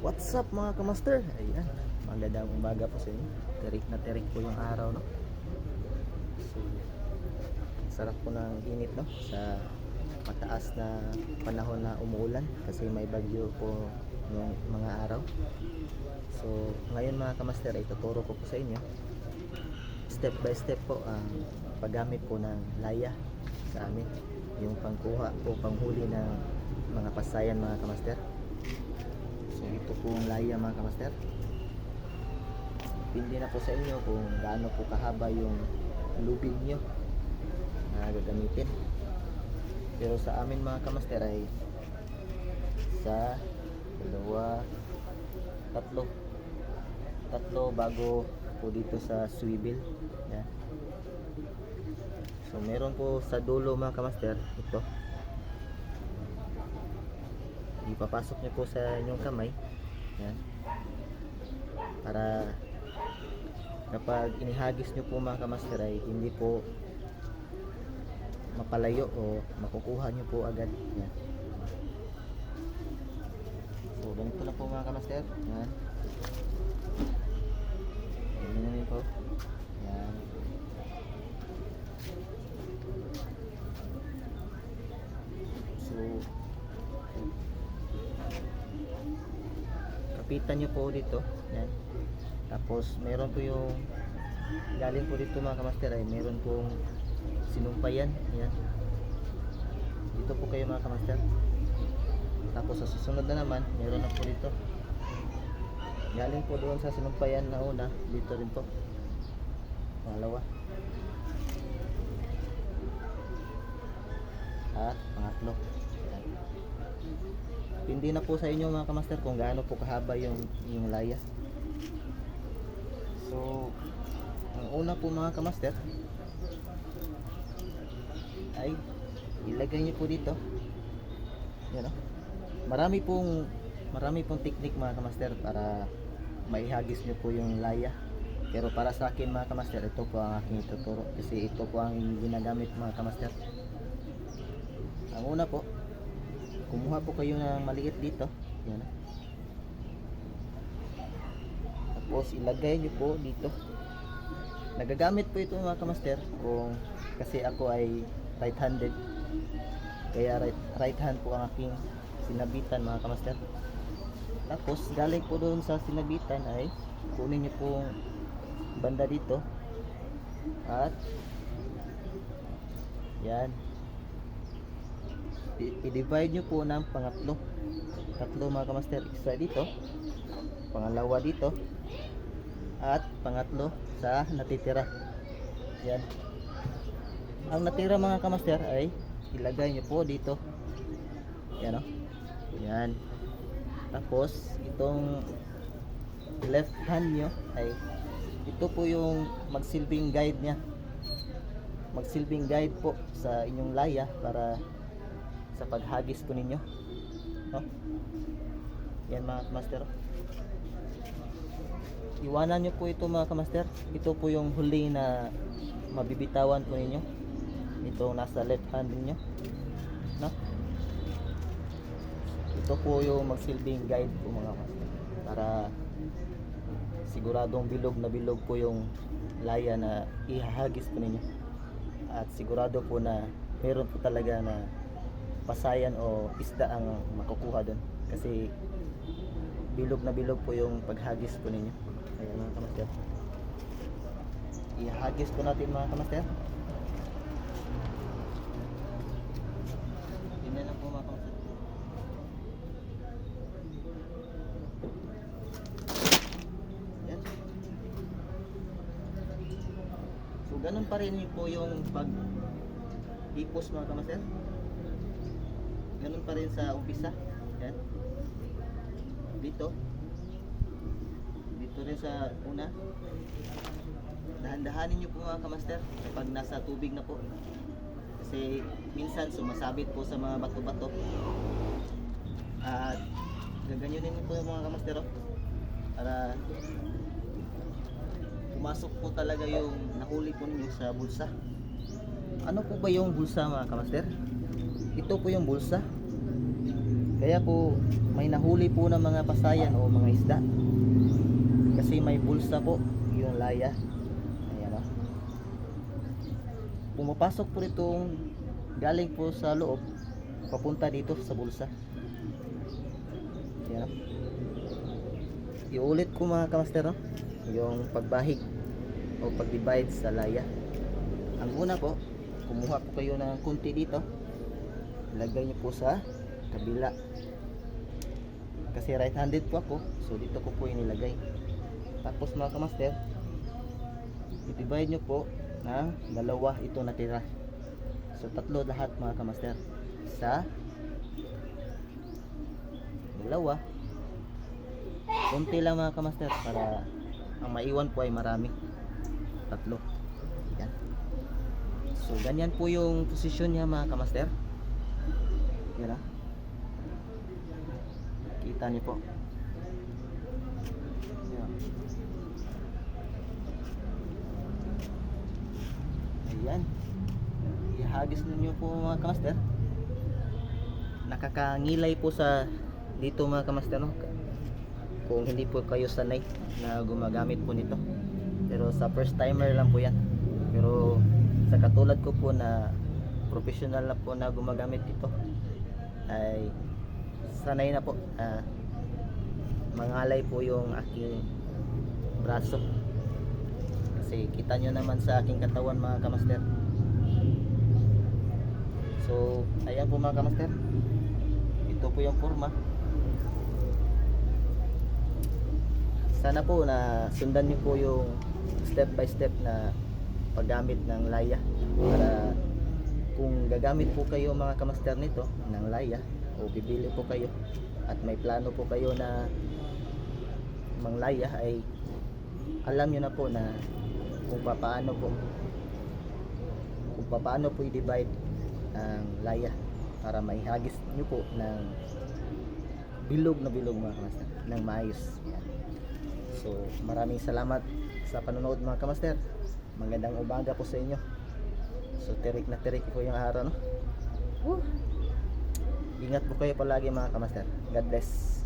What's up mga kamaster? Ayan, magandang umaga po sa inyo. Terik na terik po yung araw, no? So, sarap po ng init, no? Sa mataas na panahon na umuulan kasi may bagyo po yung mga araw. So, ngayon mga kamaster, ay tuturo ko po sa inyo step by step po ang paggamit po ng laya sa amin. Yung pangkuha o panghuli ng mga pasayan mga kamaster. Ito po ang laya mga kamaster. Pindi na po sa inyo kung gaano po kahaba yung lubid nyo na gagamitin. Pero sa amin mga kamaster ay sa dalawa, tatlo. Tatlo bago po dito sa swivel. Yan. So meron po sa dulo mga kamaster ito ipapasok niyo po sa inyong kamay. Yan. Para kapag inihagis niyo po mga kamaster ay hindi po mapalayo o makukuha niyo po agad. Yan. So ganito na po mga kamaster. Yan. Ganyan na rin po. Yan so kapitan nyo po dito. Yan. Tapos meron po yung galing po dito mga kamaster ay meron pong sinumpayan yan. Dito po kayo mga kamaster. Tapos sa susunod na naman meron na po dito. Galing po doon sa sinumpayan na una dito rin po. Pangalawa. At pangatlo hindi na po sa inyo mga kamaster kung gaano po kahaba yung, yung laya. So, ang una po mga kamaster ay ilagay niyo po dito. Yan o. Marami pong marami pong technique mga kamaster para maihagis niyo po yung laya. Pero para sa akin mga kamaster, ito po ang aking ituturo kasi ito po ang ginagamit mga kamaster. Ang una po, kumuha po kayo ng maliit dito. Yan. Tapos ilagay nyo po dito. Nagagamit po ito mga kamaster kung kasi ako ay right handed kaya right, right hand po ang aking sinabitan mga kamaster. Tapos galing po doon sa sinabitan ay kunin nyo po banda dito. At yan i-divide nyo po ng pangatlo. Tatlo mga kamaster isa dito. Pangalawa dito. At pangatlo sa natitira. Yan. Ang natira mga kamaster ay ilagay nyo po dito. Yan o yan. Tapos itong left hand nyo ay ito po yung magsilbing guide nya magsilbing guide po sa inyong laya para sa paghagis ko ninyo. No? Yan mga kamaster. Iwanan nyo po ito mga kamaster. Ito po yung huli na mabibitawan po ninyo. Ito nasa left hand ninyo. No? Ito po yung magsilbing guide po mga kamaster. Para siguradong bilog na bilog po yung laya na ihahagis po ninyo. At sigurado po na meron po talaga na pasayan o isda ang makukuha doon kasi bilog na bilog po yung paghagis po ninyo. Ayan mga kamaster. Ihagis po natin mga kamaster. Ganyan lang po mga kamaster. So ganun pa rin po yung pag ipos mga kamaster ganun pa rin sa umpisa. Yan. Dito. Dito rin sa una. Dahan-dahanin nyo po mga kamaster kapag nasa tubig na po. Kasi minsan sumasabit po sa mga bato-bato. At gaganyanin nyo po yung mga kamaster oh, para pumasok po talaga yung nahuli po ninyo sa bulsa. Ano po ba yung bulsa mga kamaster? Ito po yung bulsa Kaya po may nahuli po ng mga pasayan o mga isda. Kasi may bulsa po yung laya. Ayan o. Pumapasok po itong galing po sa loob papunta dito sa bulsa. Ayan o. Iulit ko mga kamaster no? yung pagbahig o pag-divide sa laya. Ang una po, kumuha po kayo ng kunti dito. Ilagay niyo po sa kabila. Kasi right-handed po ako, so dito ko po inilagay. Tapos mga kamaster, i-divide nyo po na dalawa ito natira. So tatlo lahat mga kamaster. Sa dalawa. Kunti lang mga kamaster para ang maiwan po ay marami. Tatlo. Yan. So ganyan po yung posisyon niya mga kamaster. Yan ah. Kita niyo po. Yan. Ayan. Ihagis ninyo po mga kamaster. Nakakangilay po sa dito mga kamaster no. Kung hindi po kayo sanay na gumagamit po nito. Pero sa first timer lang po yan. Pero sa katulad ko po na professional na po na gumagamit ito. Ay sanay na po ah, mangalay po yung aking braso. Kasi kita nyo naman sa aking katawan mga kamaster. So ayan po mga kamaster. Ito po yung forma. Sana po na sundan nyo po yung step by step na paggamit ng laya para kung gagamit po kayo mga kamaster nito ng laya o bibili po kayo at may plano po kayo na manglaya ay alam nyo na po na kung paano po kung paano po i-divide ang laya para maihagis nyo po ng bilog na bilog mga kamaster ng maayos. Yan. so maraming salamat sa panonood mga kamaster. Magandang umaga po sa inyo so tirik na tirik po yung araw no? Woo! ingat po kayo palagi mga kamaster. God bless